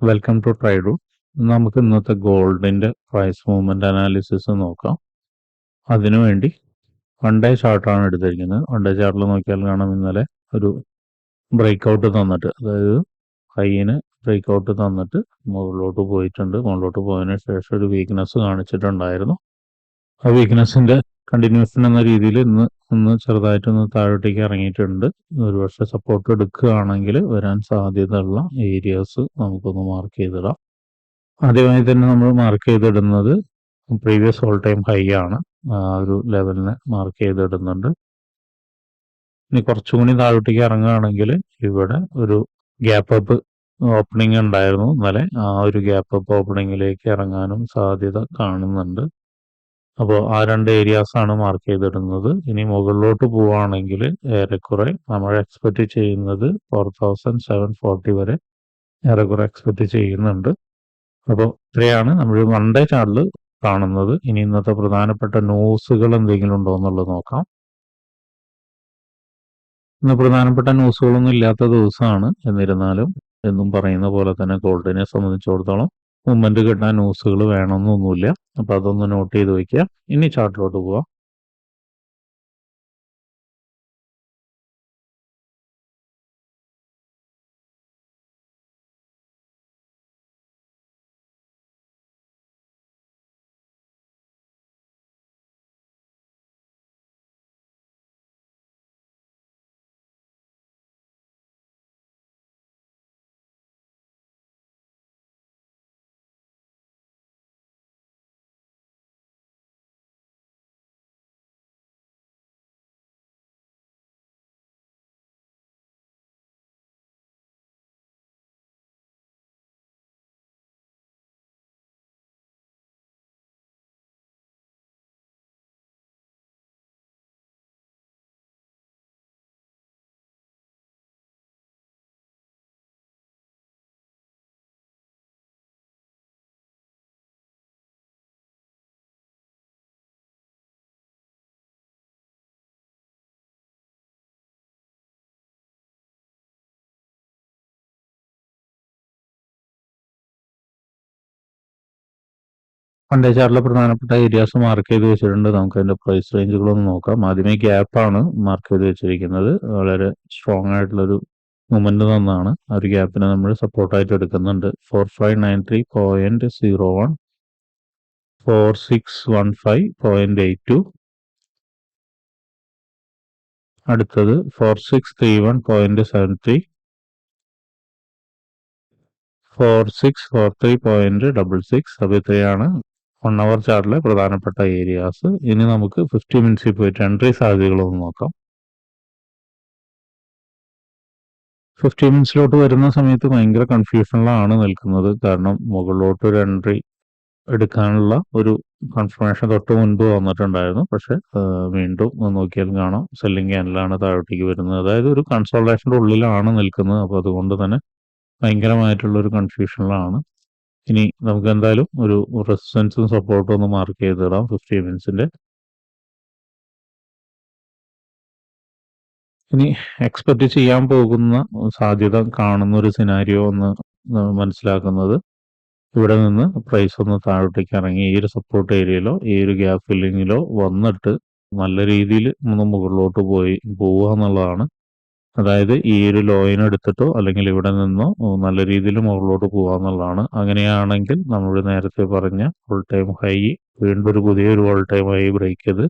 Welcome to ട്രൈഡു നമുക്ക് ഇന്നത്തെ ഗോൾഡിന്റെ പ്രൈസ് മൂവ്മെന്റ് അനാലിസിസ് നോക്കാം. അതിനുവേണ്ടി വൺ ഡേ ചാർട്ടാണ് എടുത്തിരിക്കുന്നത്. വൺ ഡേ ചാർട്ടിൽ നോക്കിയാൽ കാണാം ഇന്നലെ ഒരു ബ്രേക്ക് ഔട്ട് തന്നിട്ട് അതായത് ഹൈന് ബ്രേക്ക് ഔട്ട് തന്നിട്ട് മുകളിലോട്ട് പോയിട്ടുണ്ട്. മുകളിലോട്ട് പോയതിനു ശേഷം ഒരു വീക്ക്നെസ് കാണിച്ചിട്ടുണ്ടായിരുന്നു. ആ വീക്ക്നെസ്സിന്റെ കണ്ടിന്യൂഷൻ എന്ന രീതിയിൽ ഇന്ന് ഒന്ന് ചെറുതായിട്ടൊന്ന് താഴോട്ടേക്ക് ഇറങ്ങിയിട്ടുണ്ട്. ഒരുപക്ഷെ സപ്പോർട്ട് എടുക്കുകയാണെങ്കിൽ വരാൻ സാധ്യതയുള്ള ഏരിയാസ് നമുക്കൊന്ന് മാർക്ക് ചെയ്തിടാം. ആദ്യമായി തന്നെ നമ്മൾ മാർക്ക് ചെയ്തിടുന്നത് പ്രീവിയസ് ഓൾ ടൈം ഹൈ ആണ്. ആ ഒരു ലെവലിനെ മാർക്ക് ചെയ്തിടുന്നുണ്ട്. ഇനി കുറച്ചും കൂടി താഴോട്ടേക്ക് ഇറങ്ങുകയാണെങ്കിൽ ഇവിടെ ഒരു ഗ്യാപ്പ് അപ്പ് ഓപ്പണിംഗ് ഉണ്ടായിരുന്നു. ഇന്നലെ ആ ഒരു ഗ്യാപ്പ് അപ്പ് ഓപ്പണിങ്ങിലേക്ക് ഇറങ്ങാനും സാധ്യത കാണുന്നുണ്ട്. അപ്പോൾ ആ രണ്ട് ഏരിയാസ് ആണ് മാർക്ക് ചെയ്തിടുന്നത്. ഇനി മുകളിലോട്ട് പോവുകയാണെങ്കിൽ ഏറെക്കുറെ നമ്മൾ എക്സ്പെക്ട് ചെയ്യുന്നത് ഫോർ തൗസൻഡ് സെവൻ ഫോർട്ടി വരെ ഏറെക്കുറെ എക്സ്പെക്ട് ചെയ്യുന്നുണ്ട്. അപ്പോൾ ഇത്രയാണ് നമ്മൾ വൺ ഡേ ചാർട്ടിൽ കാണുന്നത്. ഇനി ഇന്നത്തെ പ്രധാനപ്പെട്ട ന്യൂസുകൾ എന്തെങ്കിലും ഉണ്ടോ എന്നുള്ളത് നോക്കാം. ഇന്ന് പ്രധാനപ്പെട്ട ന്യൂസുകളൊന്നും ഇല്ലാത്ത ദിവസമാണ്. എന്നിരുന്നാലും എന്നും പറയുന്ന പോലെ തന്നെ ഗോൾഡിനെ സംബന്ധിച്ചിടത്തോളം മൂവ്മെന്റ് കിട്ടാൻ ന്യൂസുകൾ വേണമെന്നൊന്നുമില്ല അപ്പൊ അതൊന്ന് നോട്ട് ചെയ്ത് വെക്കുക ഇനി ചാർട്ടിലോട്ട് പോവാം. വൺ ചാർട്ടിലെ പ്രധാനപ്പെട്ട ഏരിയാസ് മാർക്ക് ചെയ്ത് വെച്ചിട്ടുണ്ട്. നമുക്ക് അതിന്റെ പ്രൈസ് റേഞ്ചുകളൊന്നും നോക്കാം. ആദ്യമേ ഗ്യാപ്പാണ് മാർക്ക് ചെയ്ത് വെച്ചിരിക്കുന്നത്. വളരെ സ്ട്രോങ് ആയിട്ടുള്ളൊരു മൂമെന്റ് തന്നാണ്. ആ ഒരു ഗ്യാപ്പിനെ നമ്മൾ സപ്പോർട്ടായിട്ട് എടുക്കുന്നുണ്ട്. Four five nine three point zero one four six one five point eight two അടുത്തത് four six three one point seven three four six four three point double six അപ്പോൾ ഇത്രയാണ്. വൺ അവർ ചാർട്ടിലെ പ്രധാനപ്പെട്ട ഏരിയാസ് ഇനി നമുക്ക് fifty മിനിറ്റ്സിൽ പോയിട്ട് entry സാധ്യതകളൊന്ന് നോക്കാം. Fifty മിനിറ്റ്സിലോട്ട് വരുന്ന സമയത്ത് ഭയങ്കര കൺഫ്യൂഷനിലാണ് നിൽക്കുന്നത്. കാരണം മുകളിലോട്ട് ഒരു എൻട്രി എടുക്കാനുള്ള ഒരു കൺഫർമേഷൻ തൊട്ട് മുൻപ് വന്നിട്ടുണ്ടായിരുന്നു. പക്ഷെ വീണ്ടും നോക്കിയാൽ കാണാം. സെല്ലിംഗ് ക്യാനലാണ് താഴോട്ടേക്ക് വരുന്നത്. അതായത് ഒരു കൺസോൾട്ടേഷന്റെ ഉള്ളിലാണ് നിൽക്കുന്നത്. അപ്പോൾ അതുകൊണ്ട് തന്നെ ഭയങ്കരമായിട്ടുള്ള ഒരു കൺഫ്യൂഷനിലാണ് ഇനി നമുക്ക് എന്തായാലും ഒരു റെസിസ്റ്റൻസും സപ്പോർട്ടും ഒന്ന് മാർക്ക് ചെയ്തിടാം ഫിഫ്റ്റി മിനിറ്റ്സിന്റെ ഇനി എക്സ്പെക്ട് ചെയ്യാൻ പോകുന്ന സാധ്യത കാണുന്ന ഒരു സിനാരിയോ ഒന്ന് മനസ്സിലാക്കുന്നത്. ഇവിടെ നിന്ന് പ്രൈസ് ഒന്ന് താഴോട്ടേക്ക് ഇറങ്ങി ഈ ഒരു സപ്പോർട്ട് ഏരിയയിലോ ഈ ഒരു ഗ്യാപ്പ് ഫില്ലിങ്ങിലോ വന്നിട്ട് നല്ല രീതിയിൽ ഒന്ന് മുകളിലോട്ട് പോയി പോവുക എന്നുള്ളതാണ് അതായത് ഈ ഒരു ലോയിൻ എടുത്തിട്ടോ അല്ലെങ്കിൽ ഇവിടെ നിന്നോ നല്ല രീതിയിൽ മുകളിലോട്ട് പോകാന്നുള്ളതാണ് അങ്ങനെയാണെങ്കിൽ നമ്മൾ നേരത്തെ പറഞ്ഞ ഫുൾ ടൈം ഹൈ വീണ്ടും ഒരു പുതിയൊരു ഫുൾ ടൈം ഹൈ ബ്രേക്ക് ചെയ്ത്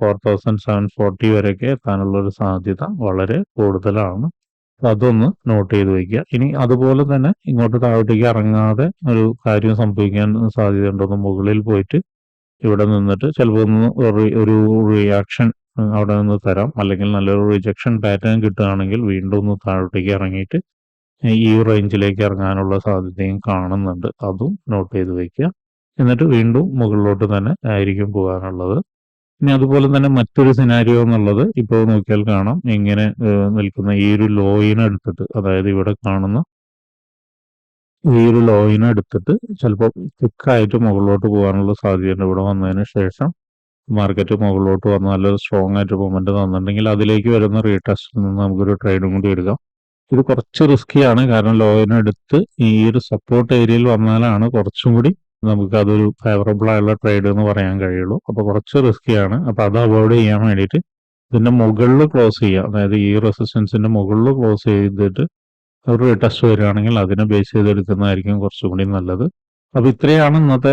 ഫോർ തൗസൻഡ് സെവൻ ഫോർട്ടി വരെയൊക്കെ എത്താനുള്ള ഒരു സാധ്യത വളരെ കൂടുതലാണ്. അതൊന്ന് നോട്ട് ചെയ്ത് വയ്ക്കുക. ഇനി അതുപോലെ തന്നെ ഇങ്ങോട്ട് താഴോട്ടേക്ക് ഇറങ്ങാതെ ഒരു കാര്യം സംഭവിക്കാൻ സാധ്യതയുണ്ടോ മുകളിൽ പോയിട്ട് ഇവിടെ നിന്നിട്ട് ചിലപ്പോൾ ഒന്ന് ഒരു റിയാക്ഷൻ അവിടെ നിന്ന് തരാം. അല്ലെങ്കിൽ നല്ലൊരു റിജക്ഷൻ പാറ്റേൺ കിട്ടുകയാണെങ്കിൽ വീണ്ടും ഒന്ന് താഴോട്ടേക്ക് ഇറങ്ങിയിട്ട് ഈ റേഞ്ചിലേക്ക് ഇറങ്ങാനുള്ള സാധ്യതയും കാണുന്നുണ്ട്. അതും നോട്ട് ചെയ്ത് വയ്ക്കുക എന്നിട്ട് വീണ്ടും മുകളിലോട്ട് തന്നെ ആയിരിക്കും പോകാനുള്ളത്. ഇനി അതുപോലെ തന്നെ മറ്റൊരു സിനാരിയോ എന്നുള്ളത് ഇപ്പോൾ നോക്കിയാൽ കാണാം. ഇങ്ങനെ നിൽക്കുന്ന ഈ ഒരു ലോയിനെ എടുത്തിട്ട് അതായത് ഇവിടെ കാണുന്ന ഈ ഒരു ലോയിനെ എടുത്തിട്ട് ചിലപ്പോൾ തിക്കായിട്ട് മുകളിലോട്ട് പോകാനുള്ള സാധ്യതയുണ്ട്. ഇവിടെ വന്നതിന് ശേഷം മാർക്കറ്റ് മുകളിലോട്ട് വന്ന് നല്ലൊരു സ്ട്രോങ് ആയിട്ട് മൊമെന്റ് തന്നിട്ടുണ്ടെങ്കിൽ അതിലേക്ക് വരുന്ന റീടെസ്റ്റിൽ നിന്ന് നമുക്കൊരു ട്രേഡും കൂടി എടുക്കാം. ഇത് കുറച്ച് റിസ്കിയാണ് കാരണം ലോയിനെടുത്ത് ഈ ഒരു സപ്പോർട്ട് ഏരിയയിൽ വന്നാലാണ് കുറച്ചും കൂടി നമുക്ക് അതൊരു ഫേവറബിൾ ആയുള്ള ട്രേഡ് എന്ന് പറയാൻ കഴിയുള്ളൂ. അപ്പോൾ കുറച്ച് റിസ്കിയാണ് അപ്പോൾ അത് അവോയ്ഡ് ചെയ്യാൻ വേണ്ടിയിട്ട് ഇതിന്റെ മുകളിൽ ക്ലോസ് ചെയ്യുക. അതായത് ഈ റെസിസ്റ്റൻസിന്റെ മുകളിൽ ക്ലോസ് ചെയ്തിട്ട് ഒരു ടെസ്റ്റ് വരികയാണെങ്കിൽ അതിനെ ബേസ് ചെയ്തെടുക്കുന്നതായിരിക്കും കുറച്ചും കൂടി നല്ലത്. അപ്പോൾ ഇത്രയാണ് ഇന്നത്തെ